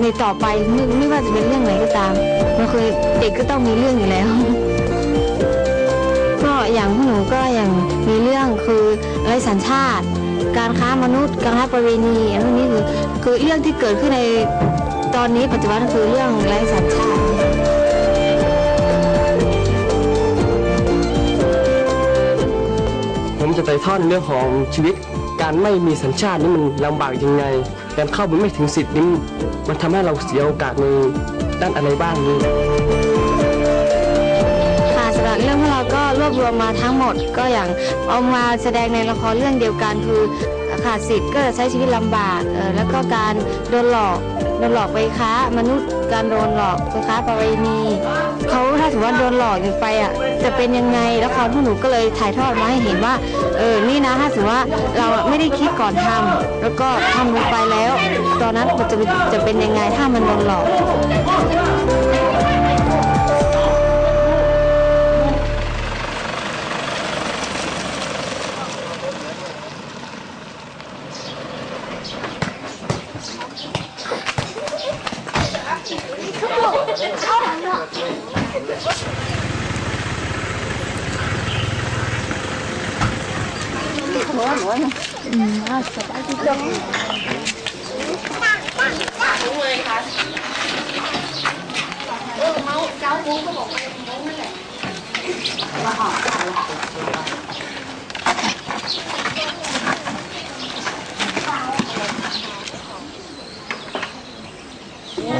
ในต่อไปไม่ไม่ว่าจะเป็นเรื่องไหนก็ตามมันเคยเด็กก็ต้องมีเรื่องอยู่แล้ว ก็อย่างพวกหนูก็อย่างมีเรื่องคือไรสัญชาติ การค้ามนุษย์ การค้าประเวณีอันพวกนี้คือคือเรื่องที่เกิดขึ้นในตอนนี้ปัจจุบันคือเรื่องไรสัญชาติผมจะไต่ทอดเรื่องของชีวิตการไม่มีสัญชาตินี่มันลำบากยังไง การเข้ามันไม่ถึงสิทธิ์นี้มันทำให้เราเสียโอกาสในด้านอะไรบ้างนี่ค่ะสำหรับเรื่องของเราก็รวบรวมมาทั้งหมด ก็อย่างเอามาแสดงในละครเรื่องเดียวกันคือขาดสิทธิ์ก็จะใช้ชีวิตลำบากเออแล้วก็การโดนหลอก โดนหลอกไปค้ามนุษย์การโดนหลอกไปค้าประเวณีเขาถ้าถือว่าโดนหลอกอย่างไปอะจะเป็นยังไงละครพวกหนูก็เลยถ่ายทอดมาให้เห็นว่าเออนี่นะถ้าถือว่าเราไม่ได้คิดก่อนทำแล้วก็ทำลงไปแล้ว ตอนนั้นมันจะเป็นจะเป็นยังไงถ้ามันโดนหลอก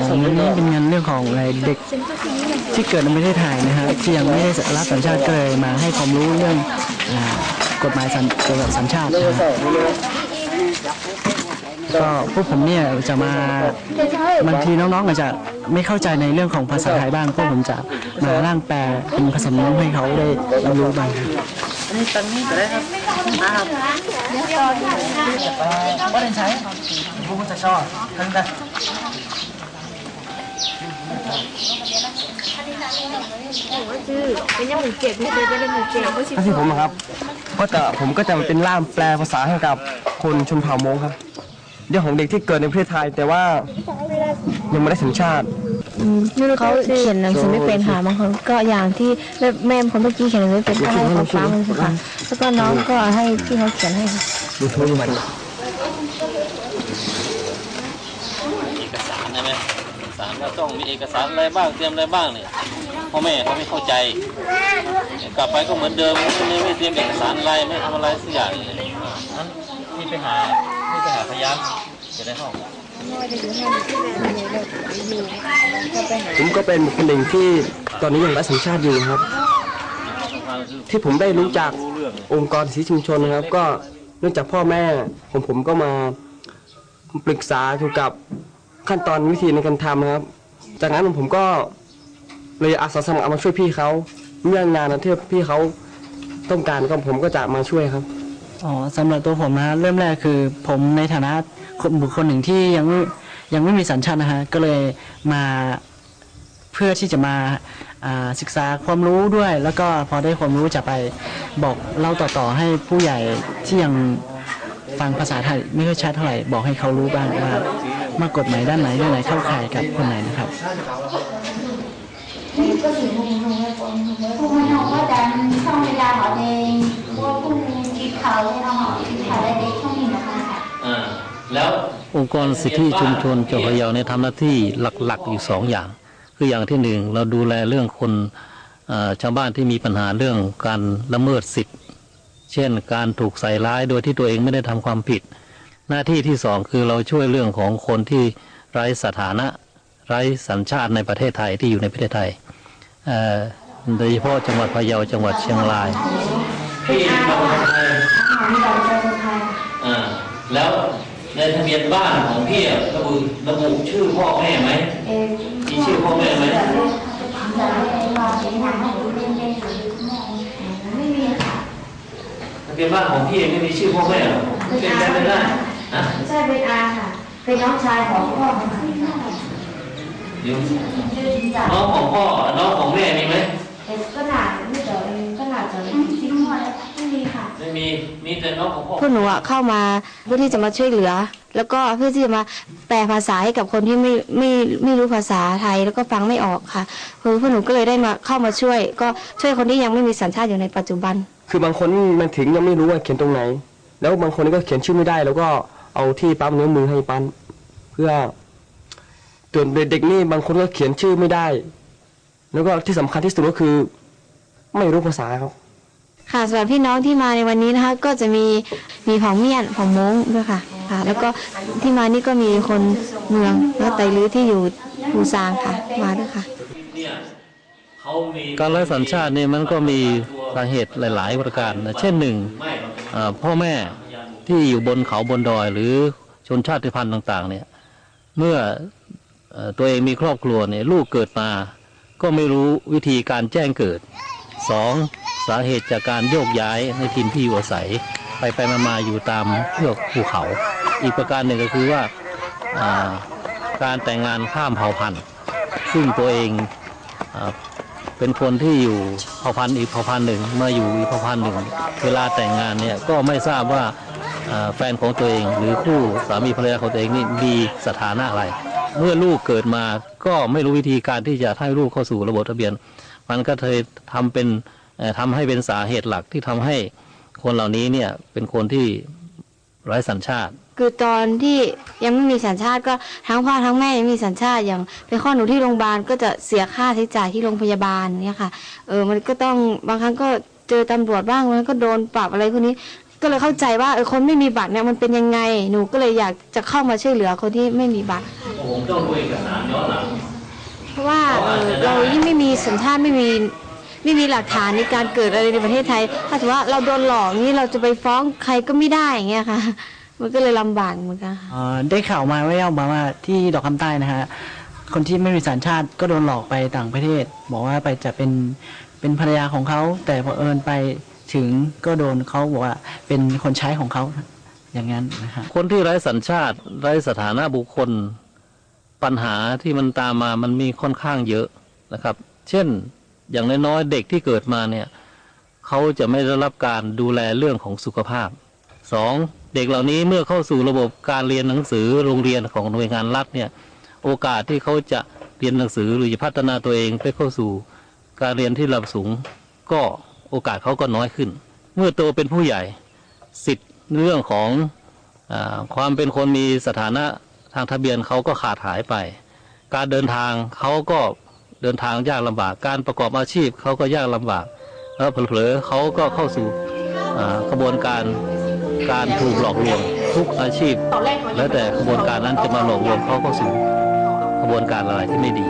ส่วนนี้เป็นงานเรื่องของอะไรเด็กที่เกิดในประเทศไทยนะฮะที่ยังไม่ได้รับสัญชาติก็เลยมาให้ความรู้เรื่องกฎหมายสัญเกี่ยวกับสัญชาตินะฮะก็พวกผมเนี่ยจะมาบางทีน้องๆอาจจะ ไม่เข้าใจในเรื่องของภาษาไทยบ้างก็ผมจะมาร่างแปลเป็นผสมให้เขาได้รู้บ้างครับอันนี้ตังนี้ก็ได้ครับมาครับเดี๋ยวตอนบ้านใช้ณก็จะชอบทั้งแต่เป็นยังหมูเจ็บไม่เคยจะเป็นหมูเจ็บก็สิผมครับก็จะผมก็จะเป็นล่ามแปลภาษาให้กับคนชนเผ่ามงครับเรื่องของเด็กที่เกิดในประเทศไทยแต่ว่า ยังไม่ได้สัญชาติเขาเขียนหนังสือไม่เป็นค่ะบางคนก็อย่างที่แม่แม่คนเมื่อกี้เขียนหนังสือไม่เป็นก็ให้เขาฟังค่ะแล้วก็น้องก็ให้พี่เขาเขียนให้ค่ะดูโทรอยู่มันเอกสารใช่ไหมเอกสารว่าต้องมีเอกสารอะไรบ้างเตรียมอะไรบ้างเนี่ยพ่อแม่เขาไม่เข้าใจ กลับไปก็เหมือนเดิมไม่ไม่เตรียมเอกสารอะไรไม่ทำอะไรสักอย่างเลยนั้นพี่ไปหาพี่ไปหาพยานจะได้ห้อง ผมก็เป็นคนหนึ่งที่ตอนนี้ยังไร้สัญชาติอยู่ครับ ที่ผมได้รู้จักรู้เรื่องเลยองค์กรสีชุมชนนะครับ ก็เนื่องจากพ่อแม่ของผมก็มาปรึกษาเกี่ยวกับขั้นตอนวิธีในการทำนะครับ จากนั้นผมก็เลยอาสาสมัครเอามาช่วยพี่เขาเรื่องงานนะที่พี่เขาต้องการก็ผมก็จะมาช่วยครับอ๋อสำหรับตัวผมนะเริ่มแรกคือผมในฐานะ คนบุคคลหนึ่งที่ยังยังไม่มีสัญชาตินะฮะก็เลยมาเพื่อที่จะมาศึกษาความรู้ด้วย แล้วก็พอได้ความรู้จะไปบอกเล่าต่อๆให้ผู้ใหญ่ที่ยังฟังภาษาไทยไม่ค่อยชัดเท่าไหร่บอกให้เขารู้บ้างว่ามากฎหมายด้านไหนเรื่องไหนเข้าข่ายกับคนไหนนะครับ phụ huynh không có đàn không đi ra họ thì qua phụ kịp thời nó họ kịp thời để không nhìn được hàng อ่าแล้ว องค์กรสิทธิชุมชนจังหวัดพะเยาเนี่ยทำหน้าที่หลักๆอยู่สองอย่าง คืออย่างที่หนึ่งเราดูแลเรื่องคนชาวบ้านที่มีปัญหาเรื่องการละเมิดสิทธิ์ เช่น การถูกใส่ร้ายโดยที่ตัวเองไม่ได้ทำความผิด หน้าที่ที่สองคือเราช่วยเรื่องของคนที่ไร้สถานะ ไร้สัญชาติในประเทศไทยที่อยู่ในประเทศไทยโดยเฉพาะจังหวัดพะเยาจังหวัดเชียงรายพี่มาคนไทยอ่าแล้ว ในทะเบียนบ้านของพี่อะระบุระบุชื่อพ่อแม่ไหมมีชื่อพ่อแม่ไหมทะเบียนบ้านของพี่เองไม่มีชื่อพ่อแม่หรอเป็นไปไม่ได้นะใช่เป็นอาค่ะเป็นน้องชายของพ่อค่ะอน้องของพ่อน้องของแม่มีไหมก็หนาไม่เจอก็หนาเจอที่หมดไม่มีค่ะ ไม่มี มีแต่น้องของพ่อพวกหนูอะเข้ามาเพื่อที่จะมาช่วยเหลือ แล้วก็เพื่อที่จะมาแปลภาษาให้กับคนที่ไม่ไม่ไม่รู้ภาษาไทยแล้วก็ฟังไม่ออกค่ะคือพวกหนูก็เลยได้มาเข้ามาช่วย ก็ช่วยคนที่ยังไม่มีสัญชาติอยู่ในปัจจุบัน คือบางคนมันถึงยังไม่รู้ว่าเขียนตรงไหน แล้วบางคนก็เขียนชื่อไม่ได้ แล้วก็เอาที่ปั๊มนิ้วมือให้ปั้นเพื่อส่วนเด็กๆนี่บางคนก็เขียนชื่อไม่ได้ แล้วก็ที่สำคัญที่สุดก็คือ ไม่รู้ภาษาครับค่ะสำหรับพี่น้องที่มาในวันนี้นะคะก็จะมีมีเผ่าเมียนเผ่ามงด้วยค่ะค่ะ แล้วก็ที่มานี่ก็มีคนเมืองแล้วไตลื้อที่อยู่ปูซางค่ะ มาด้วยค่ะเนี่ยเขามีการไร้สัญชาติเนี่ยมันก็มีสาเหตุหลาย ๆ ประการนะเช่นหนึ่งอ่าพ่อแม่ที่อยู่บนเขาบนดอย หรือชนชาติพันธุ์ต่าง ๆ เนี่ย เมื่อเอ่อตัวเองมีครอบครัวเนี่ยลูกเกิดมา ก็ไม่รู้วิธีการแจ้งเกิด สองสาเหตุจากการโยกย้ายในถิ่นที่อยู่อาศัย ไปไปมามาอยู่ตามเทือกภูเขา อีกประการหนึ่งก็คือว่าการแต่งงานข้ามเผ่าพันธุ์ซึ่งตัวเองเป็นคนที่อยู่เผ่าพันธุ์อีกเผ่าพันธุ์หนึ่งมาอยู่อีกเผ่าพันธุ์หนึ่ง เวลาแต่งงานเนี่ยก็ไม่ทราบว่าอ่าแฟนของตัวเองหรือคู่สามีภรรยาของตัวเองนี่มีสถานะอะไร เมื่อลูกเกิดมาก็ไม่รู้วิธีการที่จะให้ลูกเข้าสู่ระบบทะเบียน มันก็เลยทำเป็นเอ่อทำให้เป็นสาเหตุหลักที่ทำให้คนเหล่านี้เนี่ยเป็นคนที่ไร้สัญชาติ คือตอนที่ยังไม่มีสัญชาติก็ทั้งพ่อทั้งแม่ยังมีสัญชาติอย่างเป็นข้อหนูที่โรงพยาบาลก็จะเสียค่าใช้จ่ายที่โรงพยาบาลเนี่ยค่ะเออมันก็ต้องบางครั้งก็เจอตำรวจบ้างมันก็โดนปรับอะไรพวกนี้ก็เลยเข้าใจว่าเออคนไม่มีบัตรเนี่ยมันเป็นยังไง หนูก็เลยอยากจะเข้ามาช่วยเหลือคนที่ไม่มีบัตรผมต้องดูเอกสารย้อนหลัง ราะว่าเออเรายิ่งไม่มีสัญชาติไม่มีไม่มีหลักฐานในการเกิดอะไรในประเทศไทย ถ้าถือว่าเราโดนหลอกนี่เราจะไปฟ้องใครก็ไม่ได้อย่างเงี้ยค่ะ มันก็เลยลำบากเหมือนกันค่ะเอ่อได้ข่าวมาแว่วมาว่าที่ดอกคำใต้นะฮะคนที่ไม่มีสัญชาติก็โดนหลอกไปต่างประเทศ บอกว่าไปจะเป็นเป็นภรรยาของเขาแต่พอเผอิญไปถึงก็โดนเขาบอกว่าเป็นคนใช้ของเขาอย่างนั้นนะฮะคนที่ไร้สัญชาติไร้สถานะบุคคล ปัญหาที่มันตามมามันมีค่อนข้างเยอะนะครับ เช่นอย่างน้อยๆเด็กที่เกิดมาเนี่ยเขาจะไม่ได้รับการดูแลเรื่องของสุขภาพสองเด็กเหล่านี้เมื่อเข้าสู่ระบบการเรียนหนังสือโรงเรียนของหน่วยงานรัฐเนี่ยโอกาสที่เขาจะเรียนหนังสือหรือจะพัฒนาตัวเองไปเข้าสู่การเรียนที่ระดับสูง ก็โอกาสเขาก็น้อยขึ้น เมื่อโตเป็นผู้ใหญ่สิทธิ์เรื่องของอความเป็นคนมีสถานะ ทางทะเบียนเขาก็ขาดหายไป การเดินทางเขาก็เดินทางยากลำบาก การประกอบอาชีพเขาก็ยากลำบาก แล้วเผลอๆเขาก็เข้าสู่กระบวนการการถูกหลอกลวงทุกอาชีพ แล้วแต่กระบวนการนั้นจะมาหลอกลวงเขาเข้าสู่กระบวนการอะไรที่ไม่ดี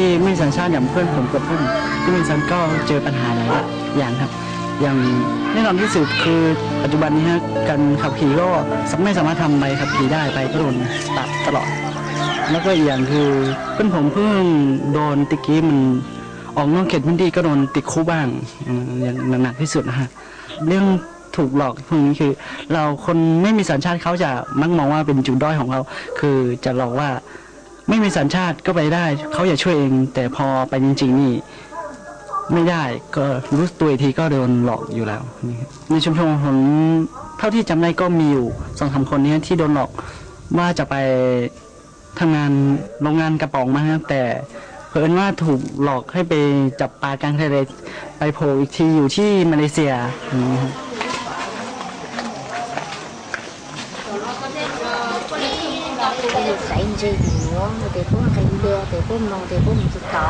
ที่ไม่มีสัญชาติอย่างเพื่อนผมกับเพื่อนที่มีสัญชาติก็เจอปัญหาหลายอย่างครับ อย่างแน่นอนที่สุดคือปัจจุบันนี้ฮะการขับขี่ก็ไม่สามารถทำใบขับขี่ได้ไปก็โดนปรับตลอด แล้วก็อีกอย่างคือเพื่อนผมเพิ่งโดนติกี้มันออกนอกเขตพื้นที่ก็โดนติดคุกบ้างอย่างหนักที่สุดนะฮะเรื่องถูกหลอกพวกนี้คือ เราคนไม่มีสัญชาติเขาจะมักมองว่าเป็นจุดด้อยของเขาคือจะหลอกว่า ไม่มีสัญชาติก็ไปได้เขาอยากช่วยเอง แต่พอไปจริง ๆ นี่ ไม่ได้ก็รู้ตัวทีก็โดนหลอกอยู่แล้ว ในชุมชนผมเท่าที่จำได้ก็มีอยู่สองสามคนนี้ที่โดนหลอกว่าจะไปทำงานโรงงานกระป๋องมาครับแต่เผอิญว่าถูกหลอกให้ไปจับปลากลางทะเลไปโผล่อีกทีอยู่ที่มาเลเซียอย่างนี้ครับ Saya enjoy dia, dia pun akan dia, dia pun mau dia pun suka.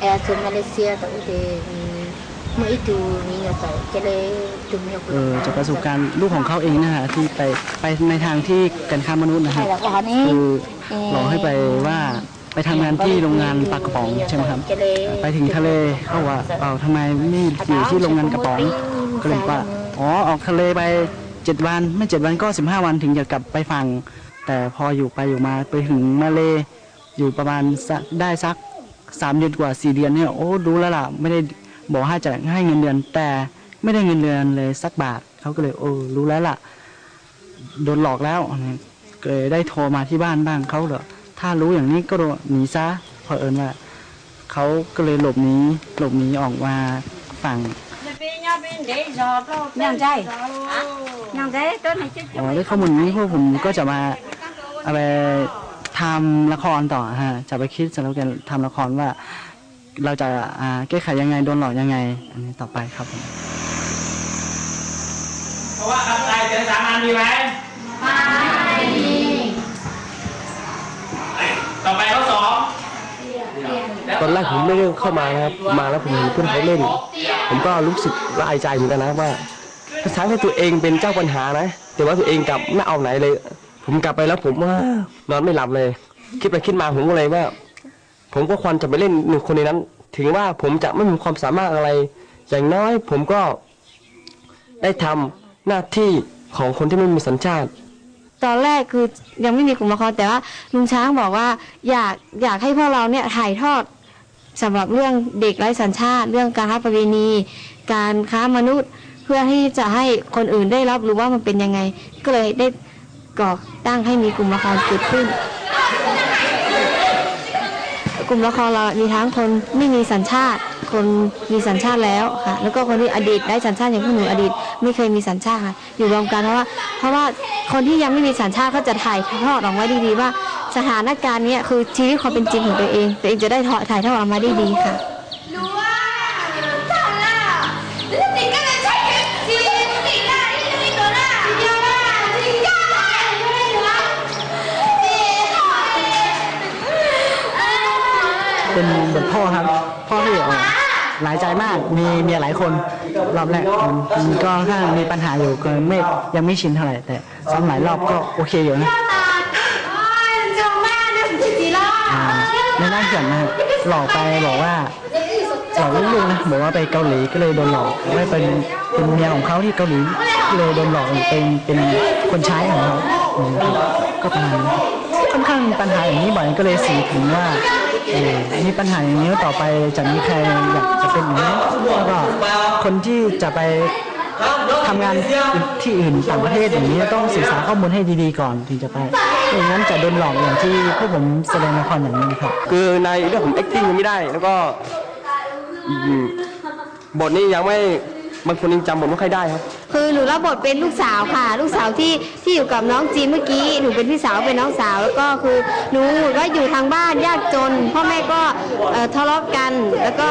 Eh, ke Malaysia tak ada. Mak itu minyak tak, jadi tu minyak เออจากประสบการณ์ลูกของเขาเองนะฮะที่ไปไปในทางที่การค้ามนุษย์นะฮะ Hay là cái này. คือหลอกให้ไปว่าไปทำงานที่โรงงานปลากระป๋องใช่ไหมครับ ไปถึงทะเลเขาว่าเปล่าทำไมไม่อยู่ที่โรงงานกระป๋องก็เลยว่าอ๋อออกทะเลไปเจ็ดวันไม่เจ็ดวันก็สิบห้าวันถึงจะกลับไปฟัง แต่พออยู่ไปอยู่มาไปถึงมาเลอยู่ประมาณได้สักสามเดือนกว่าสี่เดือนเนี่ยโอ้ดูแล้วล่ะไม่ได้บอกให้จะให้เงินเดือน แต่ไม่ได้เงินเดือนเลยสักบาทเขาก็เลยโอ้รู้แล้วล่ะโดนหลอกแล้วเลยได้โทรมาที่บ้านบ้างเขาเหรอถ้ารู้อย่างนี้ก็หนีซะเพอเอิญว่าเขาก็เลยหลบหนีหลบหนีออกมาฝั่ง Nhang chay. Nhang chay, tôi này chứ อ๋อได้ข้อมูลนี้พวกผมก็จะมาเอาไปทำละครต่อฮะจะไปคิดสำหรับการทำละครว่า เราจะอ่าแก้ไขยังไงโดนหลอกยังไง อันนี้ต่อไปครับผมเพราะว่าคำไทยเสียงสามัญมีไหมไม่มีต่อไปข้อสอง ตอนแรกผมไม่ได้เข้ามานะครับ มาแล้วผมเห็นเพื่อนเขาเล่น ผมก็รู้สึกละอายใจเหมือนกันนะว่าทั้งที่ตัวเองเป็นเจ้าปัญหานะ แต่ว่าตัวเองกลับไม่เอาไหนเลย ผมกลับไปแล้วผมว่านอนไม่หลับเลย คิดไปคิดมาผมก็เลยว่า ผมก็ควรจะไปเล่นหนึ่งคนในนั้น ถึงว่าผมจะไม่มีความสามารถอะไร อย่างน้อยผมก็ได้ทำหน้าที่ของคนที่ไม่มีสัญชาติ ตอนแรกคือยังไม่มีกลุ่มละครแต่ว่าลุงช้างบอกว่าอยากอยากให้พวกเราเนี่ยถ่ายทอด สำหรับเรื่องเด็กไร้สัญชาติ เรื่องการค้าประเวณี การค้ามนุษย์ เพื่อที่จะให้คนอื่นได้รับรู้ว่ามันเป็นยังไง ก็เลยได้ก่อตั้งให้มีกลุ่มละครเกิดขึ้น กลุ่มละครเรามีทั้งคนไม่มีสัญชาติ คนมีสัญชาติแล้วค่ะ แล้วก็คนที่อดีตได้สัญชาติอย่างพวกหนูอดีต ไม่เคยมีสัญชาติค่ะ อยู่รวมกันเพราะว่าเพราะว่าคนที่ยังไม่มีสัญชาติเขาจะถ่ายทอดออกได้ดีๆว่า สถานการณ์เนี้ยคือชีวิตความเป็นจริงของตัวเองตัวเองจะได้ถ่ายทอดออกมาได้ดีค่ะ เป็นเหมือนพ่อครับ พ่อที่เอ่อหลายใจมากมีเมียหลายคนรอบแรกมันก็ข้างมีปัญหาอยู่ก็ไม่ยังไม่ชินเท่าไหร่แต่ซ้ำหลายรอบก็โอเคอยู่นะ เขื่อนนะฮะหลอกไปบอกว่าหลอกลูกๆนะบอกว่าไปเกาหลีก็เลยโดนหลอกว่าเป็นเป็นเมียของเขาที่เกาหลีเลยโดนหลอกเป็นเป็นคนใช้ของเขาก็ประมาณนี้ค่อนข้างปัญหาอย่างนี้บ่อยก็เลยสื่อถึงว่ามีปัญหาอย่างนี้ต่อไปจะมีใครอยากจะเป็นอย่างนี้แล้วก็คนที่จะไป ทำงานที่อื่นต่างประเทศอย่างนี้ต้องศึกษาข้อมูลให้ดีๆก่อนถึงจะไปไม่งั้นจะโดนหลอกอย่างที่พวกผมแสดงละครอย่างนี้ครับคือในเรื่องของ acting ยังไม่ได้ แล้วก็บทนี้ยังไม่บางคนยังจำบทไม่ค่อยได้ครับ คือหนูรับบทเป็นลูกสาวค่ะ ลูกสาวที่ที่อยู่กับน้องจีนเมื่อกี้หนูเป็นพี่สาวเป็นน้องสาว แล้วก็คือหนูก็อยู่ทางบ้านยากจน พ่อแม่ก็ทะเลาะกันแล้วก็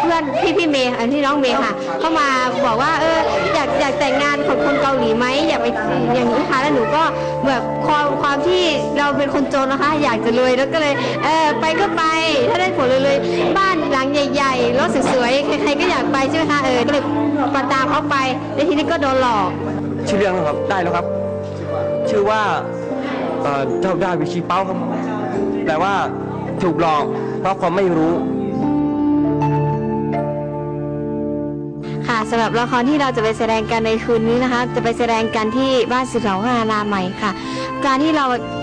เพื่อนพี่พี่เมย์อันที่น้องเมย์ค่ะ เข้ามาบอกว่าเอออยากอยากแต่งงานกับคนเกาหลีไหมอยากไปอย่างนี้ค่ะแล้วหนูก็แบบความความที่เราเป็นคนจนนะคะ อยากจะรวยแล้วก็เลยเออไปก็ไปถ้าได้ผลเลยเลยบ้านหลังใหญ่ ๆรถสวยๆใครๆก็อยากไปใช่ไหมคะเออก็เลย ปตามเขาไปแล้วทีนี้ก็โดนหลอก ชื่อเรื่องนะครับได้แล้วครับ ชื่อว่าเอ่อเจ้าได้วิชีเป้าครับแปลว่าถูกหลอก เพราะความไม่รู้ ค่ะสำหรับละครที่เราจะไปแสดงกันในคืนนี้นะคะ จะไปแสดงกันที่บ้านสิบสองพัฒนาใหม่ค่ะ การที่เราเอ่อ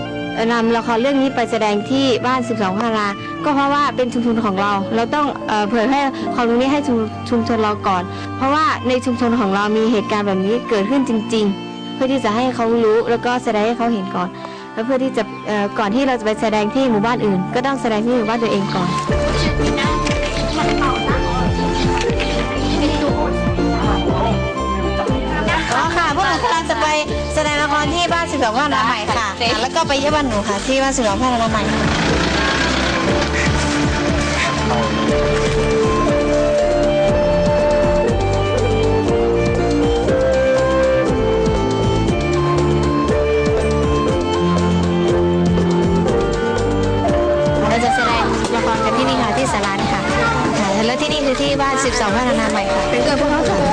นำละครเรื่องนี้ไปแสดงที่บ้านสิบสองพัฒนาก็เพราะว่าเป็นชุมชนของเรา เราต้องเอ่อเผยแพร่ความรู้นี้ให้ชุมชุมชนเราก่อน เพราะว่าในชุมชนของเรามีเหตุการณ์แบบนี้เกิดขึ้นจริง ๆ เพื่อที่จะให้เขารู้แล้วก็แสดงให้เขาเห็นก่อน แล้วเพื่อที่จะเอ่อก่อนที่เราจะไปแสดงที่หมู่บ้านอื่น ก็ต้องแสดงที่หมู่บ้านตัวเองก่อน ดงละครที่บ้านสิบสองพัฒนาใหม่ค่ะ แล้วก็ไปเยี่ยมบ้านหนูค่ะ ที่บ้านสิบสองพัฒนาใหม่เราจะแสดงละครกันที่นี่ค่ะที่สารานค่ะค่ะ แล้วที่นี่คือที่บ้านสิบสองพัฒนาใหม่ค่ะ เป็นเกิดพวกเขาค่ะ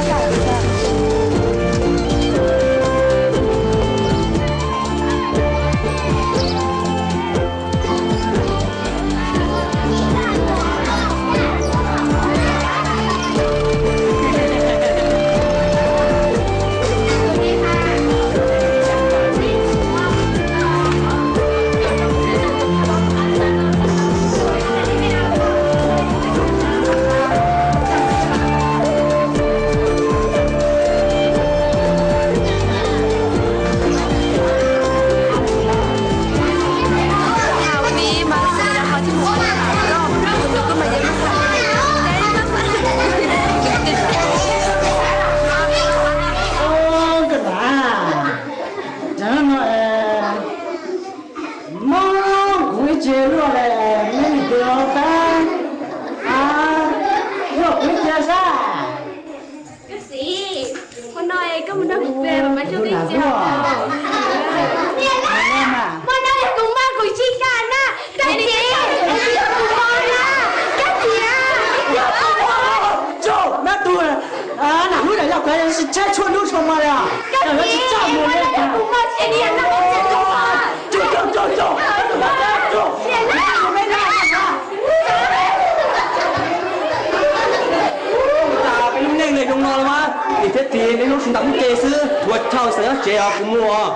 能给是我操谁要截啊？不啊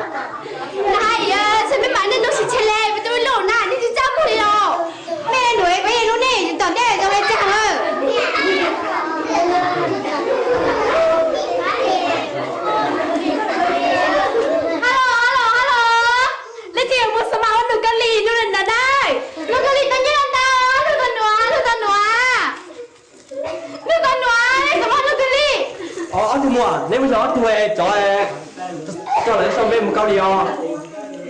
ờ thì mua nếu bây giờ thì về cho cho lại xong bên một câu đi ờ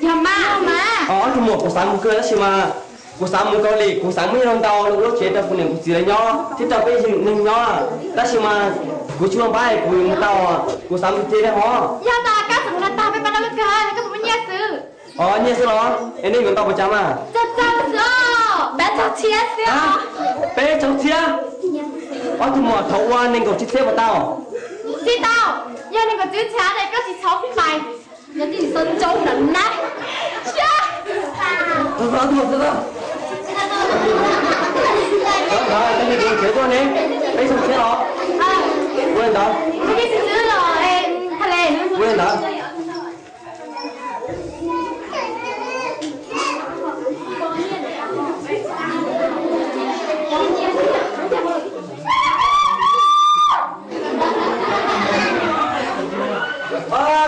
อย่ามามา ờ thì mua của sáng một cơ đó xí mà của sáng một câu đi của sáng mấy lần đầu lúc lúc chế ta phụ nữ của chị là nhỏ thì ta bây giờ nên nhỏ đó xí mà của chưa bay của một tàu của sáng một chế đó hả อย่าตาก้าสมรตาไปปานนั้นกันแล้วก็ผมเนี่ยซื้อ ờ như thế đó em nên người tàu một trăm à จะเจ้าซื้อแบทเชียร์ซื้อ hả bé cháu chia ờ thì mua thấu qua nên cầu chiếc xe vào tàu 知道，因为你个小车你嗰时坐边埋，有啲信中人呢。 từ từ từ từ từ đó rồi cái gì cũng chế cho nè bé xong xe đó 啊， quên đó 你几时ซื้อ咯？诶，系你。 quên đó à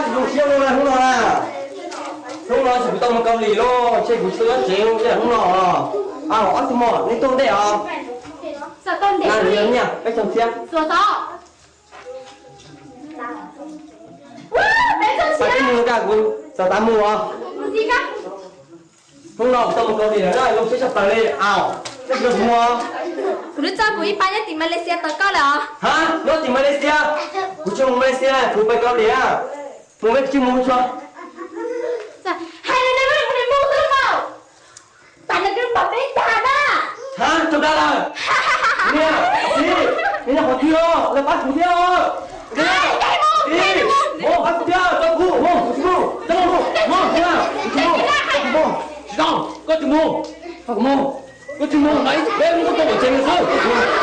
thì cũng siêu luôn này không nào à? Không nọ chỉ tông câu lì lo chơi cũng sữa chịu chứ không nào à? Họ ăn mỏ nên tôi à? để à? Sao tôi để làm nhiều nhỉ cái chồng xem sửa to. Bé chồng xem cái mua cả cũng sao tám mua à? Gì cả không nọ tông câu lì nữa rồi lúc sẽ chọc tay đi à cái được mua? Cứ cho bụi ba nhất tỉnh Malaysia tới có là Hả? Nó tỉnh Malaysia? Cứ chung Malaysia, cứ bay có lẽ à? Momentje, momentje. 하늘을 우리 모두 봐. 나는 밥에 다나. 자, 좀 나가. 그냥, 네, 그냥 그냥 빨리 그냥, 빨리 보세요. 점프, 뭐, 시동, 뭐, 나이 빼는 것도 못 챙겼어.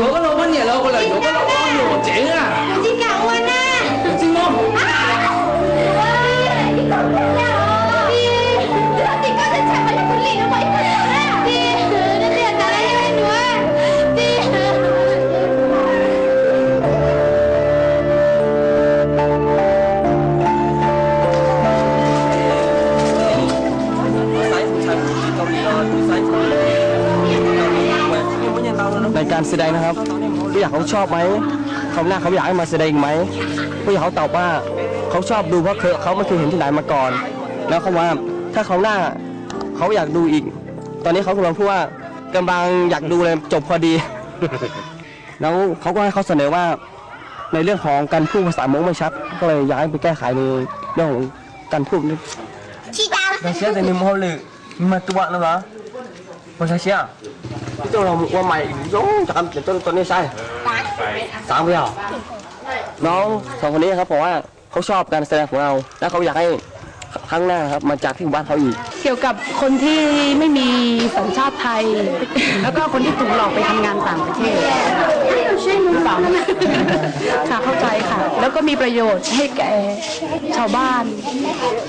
有个老板娘老过来，有个老板娘我整啊！搞我？啊！ แสดงนะครับผู้อยากเขาชอบไหมเขาหน้าเขาอยากให้มาแสดงอีกไหมผู้อยากเขาตอบว่าเขาชอบดูเพราะเขาเมื่เคยเห็นที่ไหนมาก่อน แล้วเขาว่าถ้าเขาหน้าเขาอยากดูอีก ตอนนี้เขากำลังพูดว่ากำลังอยากดูเลยจบพอดี แล้วเขาก็ให้เขาเสนอว่าในเรื่องของการพูดภาษามงไม่ชัด ก็เลยย้ายไปแก้ไขในเรื่องของการพูดนี่ชี้ดาวแเชื่อแต่ในมอเลยมาตัวนะวอมาเชื่อ ราว่าใหม่อีกโย่จะทำต้นต้นนี้ใช่สามเพียวน้องสองคนนี้ครับบอกว่าเขาชอบการแสดงของเรา แล้วเขาอยากให้ครั้งหน้าครับมาจากที่หมู่บ้านเขาอีก เกี่ยวกับคนที่ไม่มีสัญชาติไทย แล้วก็คนที่ถูกหลอกไปทำงานต่างประเทศหรือเปล่าค่ะเข้าใจค่ะ แล้วก็มีประโยชน์ให้แก่ชาวบ้าน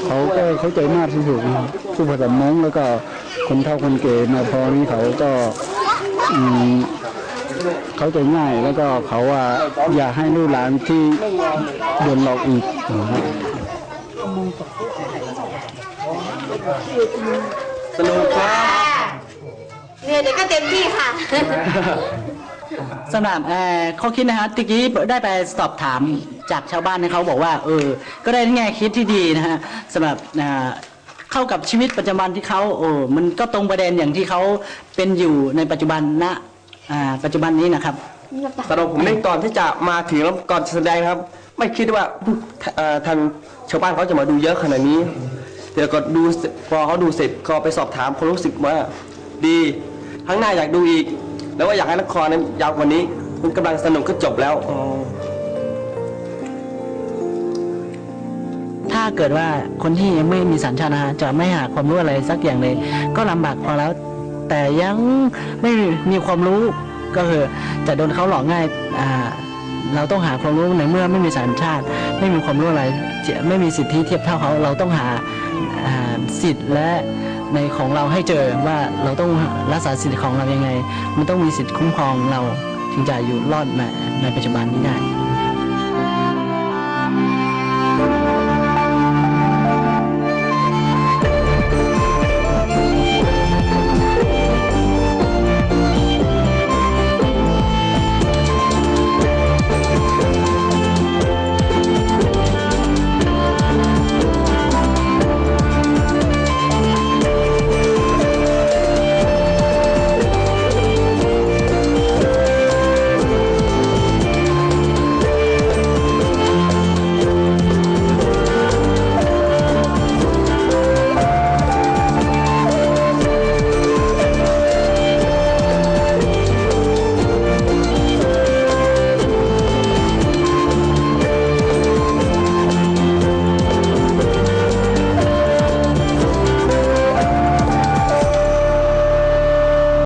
เขาก็เข้าใจมากที่สุดนะครับผู้ภาษามงแล้วก็คนเฒ่าคนแก่มาพอนี้เขาก็อืม เขาใจง่ายแล้วก็เขาว่าอย่าให้ลูกหลานที่โดนหลอกอีกนะครับสนุกครับเนี่ยเด็กก็เต็มที่ค่ะสำหรับเอ่อข้อคิดนะฮะตะกี้ได้ไปสอบถามจากชาวบ้านนะเขาบอกว่า เออ ก็ได้แง่คิดที่ดีนะฮะสำหรับอ่า เข้ากับชีวิตประจำวันที่เขาโอ้มันก็ตรงประเด็นอย่างที่เขาเป็นอยู่ในปัจจุบันณอ่าปัจจุบันนี้นะครับ สำหรับผมนี่ก่อนที่จะมาถึงแล้วก่อนแสดงครับ ไม่คิดว่าเอ่อทางชาวบ้านเขาจะมาดูเยอะขนาดนี้เดี๋ยวก็ดูเสร็จพอเขาดูเสร็จก็ไปสอบถามคนรู้สึกว่าดีครั้งหน้าอยากดูอีก แล้วว่าอยากให้ละครนั้นยาวกว่านี้ มันกำลังสนุกก็จบแล้ว ถ้าเกิดว่าคนที่ยังไม่มีสัญชาตินะฮะจะไม่หาความรู้อะไรสักอย่างเลย ก็ลำบากพอแล้ว แต่ยังไม่มีความรู้ก็คือจะโดนเขาหลอกง่ายอ่าเราต้องหาความรู้ในเมื่อไม่มีสัญชาติ ไม่มีความรู้อะไรจะไม่มีสิทธิเทียบเท่าเขาเราต้องหาสิทธิ์และในของเราให้เจอว่าเราต้องรักษาสิทธิของเรายังไง มันต้องมีสิทธิคุ้มครองเราถึงจะอยู่รอดในในปัจจุบันนี้ได้